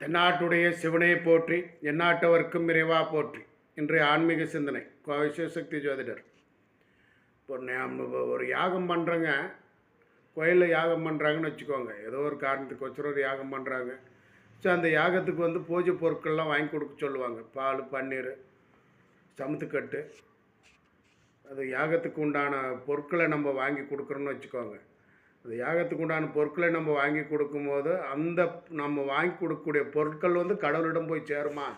தென்னாட்டுடைய சிவனை போற்றி எந்நாட்டவர்க்கும் இறைவா போற்றி இன்றைய ஆன்மீக சிந்தனை. கோவை சிவசக்தி ஜோதிடர். இப்போ நம்ம ஒரு யாகம் பண்ணுறங்க கோயிலில் யாகம் பண்ணுறாங்கன்னு வச்சுக்கோங்க. ஏதோ ஒரு காரணத்துக்கு வச்சுரு ஒரு யாகம் பண்ணுறாங்க ஸோ அந்த யாகத்துக்கு வந்து பூஜை பொருட்கள்லாம் வாங்கி கொடுக்க சொல்லுவாங்க. பால் பன்னீர் சமுத்துக்கட்டு அது யாகத்துக்கு உண்டான பொருட்களை நம்ம வாங்கி கொடுக்குறோன்னு வச்சுக்கோங்க. அந்த யாகத்துக்கு உண்டான பொருட்களை நம்ம வாங்கி கொடுக்கும்போது அந்த நம்ம வாங்கி கொடுக்கக்கூடிய பொருட்கள் வந்து கடவுளிடம் போய் சேருமா?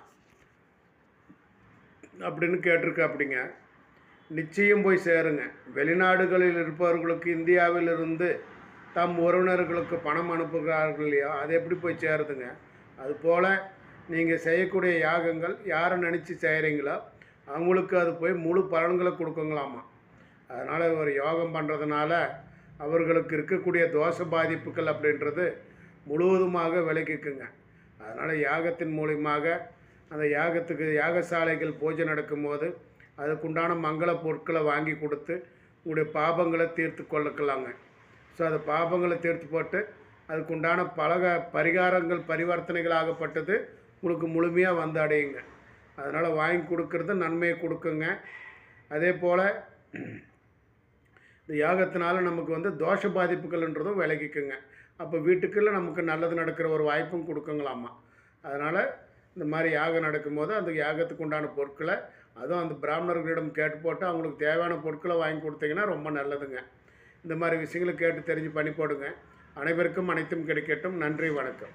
அப்படின்னு கேட்டிருக்க அப்படிங்க நிச்சயம் போய் சேருங்க. வெளிநாடுகளில் இருப்பவர்களுக்கு இந்தியாவில் இருந்து தம் உறவினர்களுக்கு பணம் அனுப்புகிறார்கள் இல்லையா? அது எப்படி போய் சேருதுங்க? அதுபோல் நீங்கள் செய்யக்கூடிய யாகங்கள் யாரை நினச்சி செய்கிறீங்களோ அவங்களுக்கு அது போய் முழு பலன்களை கொடுக்குங்களாமா. அதனால் ஒரு யோகம் பண்ணுறதுனால அவர்களுக்கு இருக்கக்கூடிய தோஷ பாதிப்புகள் அப்படின்றது முழுவதுமாக விலகிக்குங்க. அதனால் யாகத்தின் மூலியமாக அந்த யாகத்துக்கு யாகசாலைகள் பூஜை நடக்கும்போது அதுக்குண்டான மங்கள பொருட்களை வாங்கி கொடுத்து உங்களுடைய பாபங்களை தீர்த்து கொள்ளக்கலாங்க. ஸோ அந்த பாபங்களை தீர்த்து போட்டு அதுக்குண்டான பலக பரிகாரங்கள் பரிவர்த்தனைகள் ஆகப்பட்டது உங்களுக்கு முழுமையாக வந்து அடையுங்க. அதனால் வாங்கி கொடுக்கறது நன்மையை கொடுக்குங்க. அதே போல் இந்த யாகத்தினால நமக்கு வந்து தோஷ பாதிப்புகள்ன்றதும் விலகிக்குங்க. அப்போ வீட்டுக்குள்ளே நமக்கு நல்லது நடக்கிற ஒரு வாய்ப்பும் கொடுக்குங்களாமா. அதனால் இந்த மாதிரி யாகம் நடக்கும்போது அந்த யாகத்துக்கு உண்டான பொருட்களை அதுவும் அந்த பிராமணர்களிடம் கேட்டு போட்டு அவங்களுக்கு தேவையான பொருட்களை வாங்கி கொடுத்தீங்கன்னா ரொம்ப நல்லதுங்க. இந்த மாதிரி விஷயங்களை கேட்டு தெரிஞ்சு பண்ணி போடுங்க. அனைவருக்கும் அனைத்தும் கிடைக்கட்டும். நன்றி வணக்கம்.